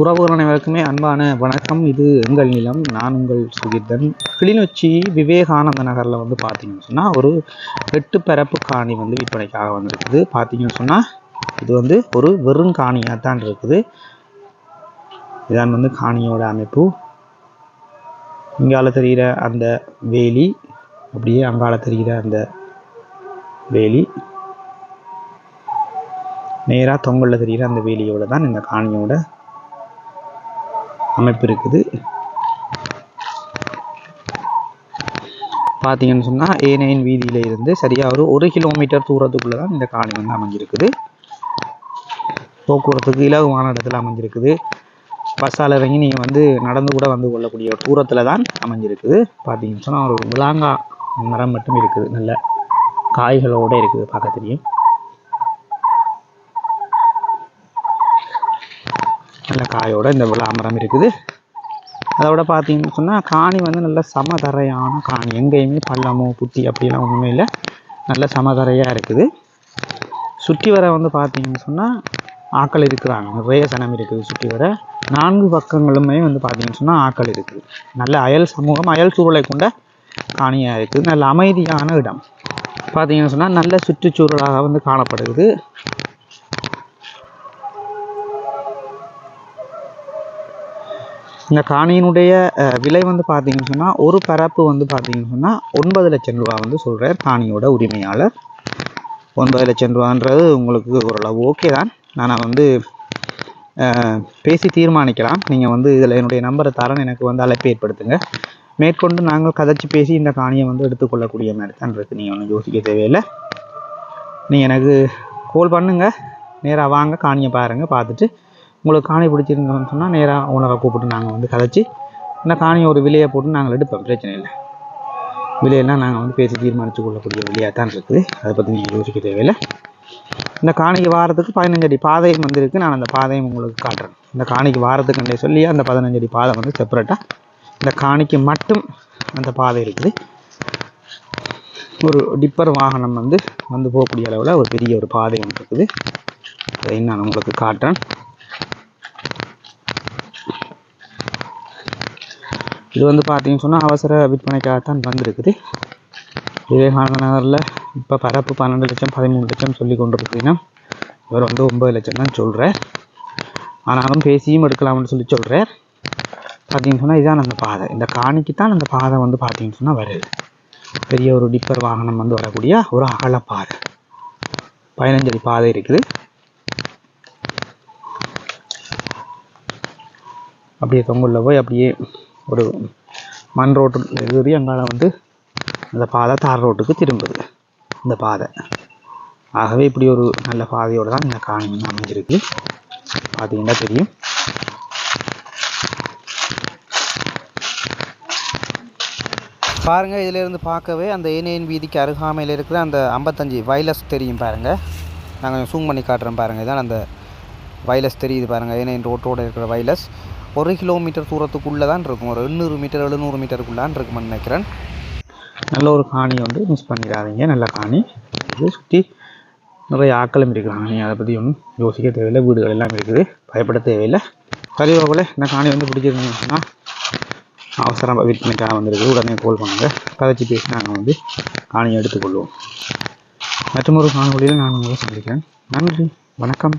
உறவுகள் அனைவருக்குமே அன்பான வணக்கம். இது எங்கள் நிலம் நான் உங்கள் சுகிர்தன் கிளிநொச்சி விவேகானந்த நகரில் வந்து பார்த்தீங்கன்னு சொன்னால் ஒரு எட்டு பரப்பு காணி வந்து விற்பனைக்காக வந்திருக்குது. பார்த்தீங்கன்னு சொன்னால் இது வந்து ஒரு வெறும் காணியாக தான் இருக்குது. இதான் வந்து காணியோட அமைப்பு. இங்கால தெரிகிற அந்த வேலி அப்படியே அங்கால தெரிகிற அந்த வேலி. நேராக தொங்கலில் தெரிகிற அந்த வேலியோட தான் இந்த காணியோட அமைப்பு இருக்குது. பார்த்தீங்கன்னு சொன்னால் ஏ நைன் வீதியில் இருந்து சரியாக ஒரு ஒரு கிலோமீட்டர் தூரத்துக்குள்ளே தான் இந்த காணி வந்து அமைஞ்சிருக்குது. போக்குவரத்துக்கு இலகுவான இடத்துல அமைஞ்சிருக்குது. பஸ்ஸால் இறங்கி நீங்கள் வந்து நடந்து கூட வந்து கொள்ளக்கூடிய ஒரு தூரத்தில் தான் அமைஞ்சிருக்குது. பார்த்தீங்கன்னு சொன்னால் ஒரு விலாங்கா மரம் மட்டும் இருக்குது. நல்ல காய்களோடு இருக்குது பார்க்க தெரியும். நல்ல காயோட இந்த விழாமரம் இருக்குது. அதோட பார்த்தீங்கன்னு சொன்னால் காணி வந்து நல்ல சமதரையான காணி. எங்கேயுமே பள்ளமோ புத்தி அப்படிலாம் ஒன்றுமே இல்லை. நல்ல சமதரையாக இருக்குது. சுற்றி வர வந்து பார்த்தீங்கன்னு சொன்னால் ஆக்கள் இருக்கிறாங்க. நிறைய சனம் இருக்குது சுற்றி வர. நான்கு பக்கங்களுமே வந்து பார்த்தீங்கன்னு சொன்னால் ஆக்கள் இருக்குது. நல்ல அயல் சமூகம் அயல் சூழலை கொண்ட காணியாக இருக்குது. நல்ல அமைதியான இடம். பார்த்தீங்கன்னு சொன்னால் நல்ல சுற்றுச்சூழலாக வந்து காணப்படுகிறது. இந்த காணியினுடைய விலை வந்து பார்த்தீங்கன்னு சொன்னால் ஒரு பரப்பு வந்து பார்த்தீங்கன்னு சொன்னால் ஒன்பது லட்சம் ரூபா வந்து சொல்கிறார் காணியோட உரிமையாளர். ஒன்பது லட்சம் ரூபான்றது உங்களுக்கு ஓரளவு ஓகே தான். நான் வந்து பேசி தீர்மானிக்கலாம். நீங்கள் வந்து இதில் என்னுடைய நம்பரை தரேன் எனக்கு வந்து அழைப்பு ஏற்படுத்துங்க. மேற்கொண்டு நாங்கள் கதைச்சி பேசி இந்த காணியை வந்து எடுத்துக்கொள்ளக்கூடிய மாதிரி தான் இருக்குது நீங்கள் ஒன்றும் யோசிக்க தேவையில்லை. நீங்கள் எனக்கு கால் பண்ணுங்கள் நேராக வாங்க காணியை பாருங்கள் பார்த்துட்டு உங்களுக்கு காணி பிடிச்சிருந்தோம்னு சொன்னால் நேராக ஓனரை கூப்பிட்டு நாங்கள் வந்து கதைச்சி இந்த காணியை ஒரு விலையை போட்டு நாங்கள் எடுப்போம். பிரச்சனை இல்லை. விலையெல்லாம் நாங்கள் வந்து பேசி தீர்மானித்து கொள்ளக்கூடிய விலையாக தான் இருக்குது. அதை பற்றி நீங்கள் யோசிக்க தேவையில்லை. இந்த காணிக்கு வாரத்துக்கு பதினஞ்சு அடி பாதையும் வந்திருக்கு. நான் அந்த பாதையும் உங்களுக்கு காட்டுறேன். இந்த காணிக்கு வாரத்துக்கு சொல்லி அந்த பதினஞ்சு அடி பாதை வந்து செப்பரேட்டாக இந்த காணிக்கு மட்டும் அந்த பாதை இருக்குது. ஒரு டிப்பர் வாகனம் வந்து வந்து போகக்கூடிய அளவில் ஒரு பெரிய ஒரு பாதை ஒன்று இருக்குது அதை நான் உங்களுக்கு காட்டுறேன். இது வந்து பார்த்தீங்கன்னு சொன்னால் அவசர விற்பனைக்காகத்தான் வந்திருக்குது. விவேகானந்த நகரில் இப்போ பரப்பு பன்னெண்டு லட்சம் பதிமூணு லட்சம் சொல்லி கொண்டு இருக்கீங்கன்னா இவர் வந்து ஒம்பது லட்சம் தான் சொல்கிறார் ஆனாலும் பேசியும் எடுக்கலாம்னு சொல்லி சொல்கிறார் பார்த்தீங்கன்னு சொன்னால் இதான் அந்த பாதை. இந்த காணிக்கு தான் அந்த பாதை வந்து பார்த்தீங்கன்னு சொன்னால் வருது. பெரிய ஒரு டிப்பர் வாகனம் வந்து வரக்கூடிய ஒரு அகல பாதை பதினஞ்சு பாதை இருக்குது. அப்படியே தொங்குள்ள போய் அப்படியே ஒரு மண் ரோட்டு ஏறி அங்கால வந்து அந்த பாதை தார் ரோட்டுக்கு திரும்புது. இந்த பாதை. ஆகவே இப்படி ஒரு நல்ல பாதையோடு தான் இந்த காணி அமைஞ்சிருக்கு. பார்த்தீங்கன்னா தெரியும்? பாருங்கள் இதிலேருந்து பார்க்கவே அந்த ஏனையின் வீதிக்கு அருகாமையில் இருக்கிற அந்த ஐம்பத்தஞ்சு வைலஸ் தெரியும் பாருங்கள் நாங்கள் கொஞ்சம் ஜூம் பண்ணி காட்டுறோம் பாருங்கள் இதான் அந்த வைலஸ் தெரியுது பாருங்கள் ஏனையின் ரோட்டோட இருக்கிற வைலஸ். ஒரு கிலோமீட்டர் தூரத்துக்குள்ளே தான் இருக்கும். ஒரு எண்ணூறு மீட்டர் எழுநூறு மீட்டருக்குள்ளான் இருக்கும்னு நினைக்கிறேன். நல்ல ஒரு காணி வந்து மிஸ் பண்ணிடாதீங்க. நல்ல காணி. இது சுற்றி நிறைய ஆக்களும் இருக்கிறாங்க. நீங்கள் அதை பற்றி ஒன்றும் யோசிக்க தேவையில்லை. வீடுகள் எல்லாம் இருக்குது. பயப்பட தேவையில்லை. கலியோவில் இந்த காணி வந்து பிடிச்சிருந்தீங்கன்னு சொன்னால் அவசரம் விற்பனைக்காக வந்திருக்கு. உடனே கால் பண்ணுங்கள் கதைச்சி பேசி நாங்கள் வந்து காணியை எடுத்துக்கொள்வோம். மற்றொரு காணொலியில் நான் உங்களை சந்திக்கிறேன். நன்றி. வணக்கம்.